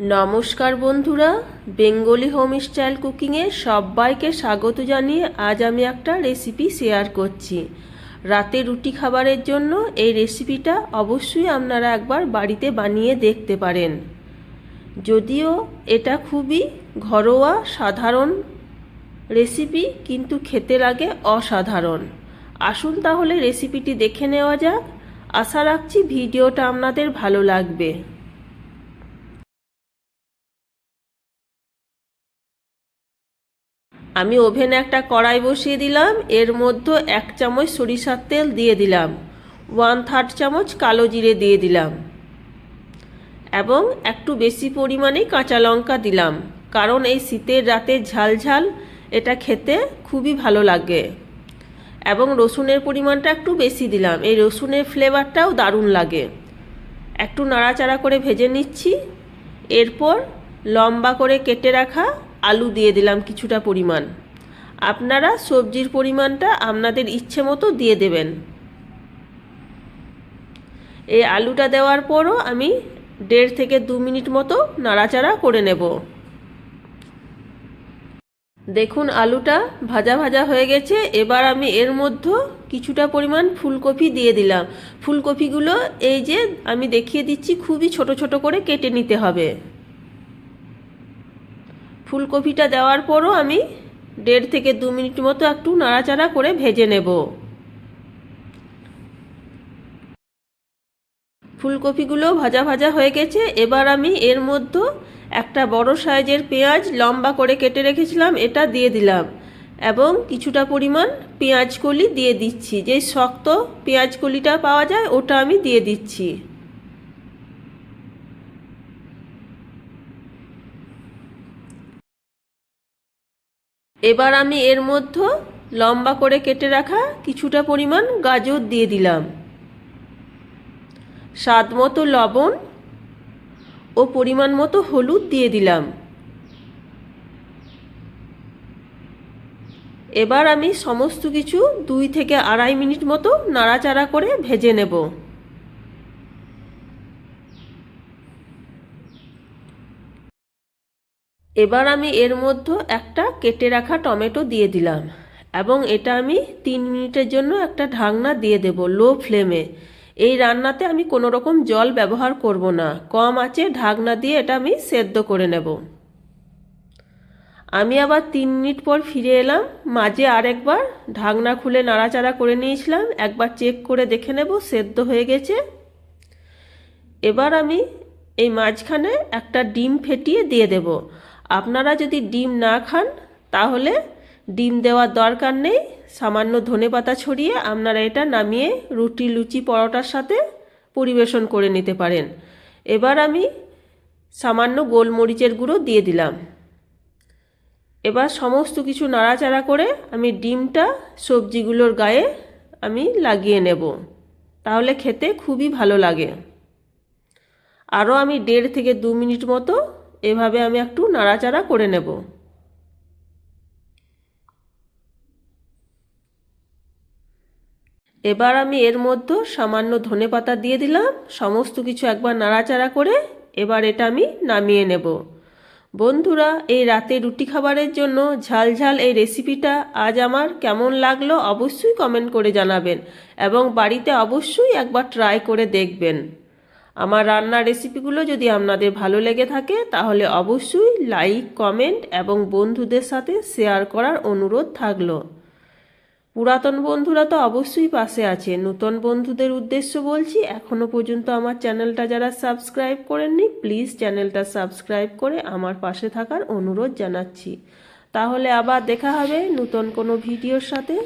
নমস্কার বন্ধুরা, Bengali home style কুকিংয়ে সবাইকে স্বাগত জানিয়ে আজ আমি একটা রেসিপি শেয়ার করছি। রাতে রুটি খাবারের জন্য এই রেসিপিটা অবশ্যই আপনারা একবার বাড়িতে বানিয়ে দেখতে পারেন। যদিও এটা খুবই ঘরোয়া, সাধারণ রেসিপি, কিন্তু খেতে লাগে অসাধারণ। আসুন তাহলে রেসিপিটি দেখে নেওয়া যাক। আশা রাখছি ভিডিওটা আপনাদের ভালো লাগবে। আমি ওভেনে একটা কড়াই বসিয়ে দিলাম, এর মধ্যে এক চামচ সরিষার তেল দিয়ে দিলাম ওয়ান থার্ড চামচ কালো জিরে দিয়ে দিলাম, এবং একটু বেশি পরিমাণে কাঁচা লঙ্কা দিলাম, কারণ এই শীতের রাতে ঝাল ঝাল, এটা খেতে খুবই ভালো লাগে, এবং রসুনের পরিমাণটা একটু বেশি দিলাম, এই রসুনের ফ্লেভারটাও দারুণ লাগে। একটু নাড়াচাড়া করে ভেজে নিচ্ছি, এরপর লম্বা করে কেটে রাখা আলু দিয়ে দিলাম কিছুটা পরিমাণ। আপনারা সবজির পরিমাণটা আপনাদের ইচ্ছে মতো দিয়ে দেবেন। এই আলুটা দেওয়ার পরও আমি দেড় থেকে দু মিনিট মতো নাড়াচাড়া করে নেব। দেখুন আলুটা ভাজা ভাজা হয়ে গেছে। এবার আমি এর মধ্যে কিছুটা পরিমাণ ফুলকপি দিয়ে দিলাম। ফুলকপিগুলো এই যে আমি দেখিয়ে দিচ্ছি, খুবই ছোট ছোট করে কেটে নিতে হবে। ফুলকপিটা দেওয়ার পরও আমি দেড় থেকে দু মিনিট মতো একটু নাড়াচাড়া করে ভেজে নেব। ফুলকপিগুলো ভাজা ভাজা হয়ে গেছে। এবার আমি এর মধ্যে একটা বড় সাইজের পেঁয়াজ লম্বা করে কেটে রেখেছিলাম, এটা দিয়ে দিলাম এবং কিছুটা পরিমাণ পেঁয়াজ কলি দিয়ে দিচ্ছি। যে শক্ত পেঁয়াজ কলিটা পাওয়া যায়, ওটা আমি দিয়ে দিচ্ছি। এবার আমি এর মধ্যে লম্বা করে কেটে রাখা কিছুটা পরিমাণ গাজর দিয়ে দিলাম। স্বাদ মতো লবণ ও পরিমাণ মতো হলুদ দিয়ে দিলাম। এবার আমি সমস্ত কিছু দুই থেকে আড়াই মিনিট মতো নাড়াচাড়া করে ভেজে নেব। এবার আমি এর মধ্যে একটা কেটে রাখা টমেটো দিয়ে দিলাম এবং এটা আমি তিন মিনিটের জন্য একটা ঢাকনা দিয়ে দেব লো ফ্লেমে। এই রান্নাতে আমি কোনো রকম জল ব্যবহার করব না। কম আছে ঢাকনা দিয়ে এটা আমি সেদ্ধ করে নেব। আমি আবার তিন মিনিট পর ফিরে এলাম। মাঝে আরেকবার ঢাকনা খুলে নাড়াচাড়া করে নিয়েছিলাম। একবার চেক করে দেখে নেব সেদ্ধ হয়ে গেছে। এবার আমি এই মাঝখানে একটা ডিম ফেটিয়ে দিয়ে দেব। আপনারা যদি ডিম না খান, তাহলে ডিম দেওয়ার দরকার নেই। সামান্য ধনে পাতা ছড়িয়ে আপনারা এটা নামিয়ে রুটি, লুচি, পরোটার সাথে পরিবেশন করে নিতে পারেন। এবার আমি সামান্য গোলমরিচের গুঁড়ো দিয়ে দিলাম। এবার সমস্ত কিছু নাড়াচাড়া করে আমি ডিমটা সবজিগুলোর গায়ে আমি লাগিয়ে নেব। তাহলে খেতে খুবই ভালো লাগে। আরও আমি দেড় থেকে দু মিনিট মতো এভাবে আমি একটু নাড়াচাড়া করে নেব। এবার আমি এর মধ্যে সামান্য ধনে পাতা দিয়ে দিলাম, সমস্ত কিছু একবার নাড়াচাড়া করে এবার এটা আমি নামিয়ে নেব। বন্ধুরা, এই রাতে রুটি খাবারের জন্য ঝাল ঝাল এই রেসিপিটা আজ আমার কেমন লাগল অবশ্যই কমেন্ট করে জানাবেন এবং বাড়িতে অবশ্যই একবার ট্রাই করে দেখবেন। আমার রান্নার রেসিপিগুলো যদি আপনাদের ভালো লেগে থাকে, তাহলে অবশ্যই লাইক কমেন্ট এবং বন্ধুদের সাথে শেয়ার করার অনুরোধ থাকল। পুরাতন বন্ধুরা তো অবশ্যই পাশে আছে। নতুন বন্ধুদের উদ্দেশ্য বলছি এখনও পর্যন্ত আমার চ্যানেলটা যারা সাবস্ক্রাইব করেননি প্লিজ চ্যানেলটা সাবস্ক্রাইব করে আমার পাশে থাকার অনুরোধ জানাচ্ছি। তাহলে আবার দেখা হবে নতুন কোনো ভিডিওর সাথে।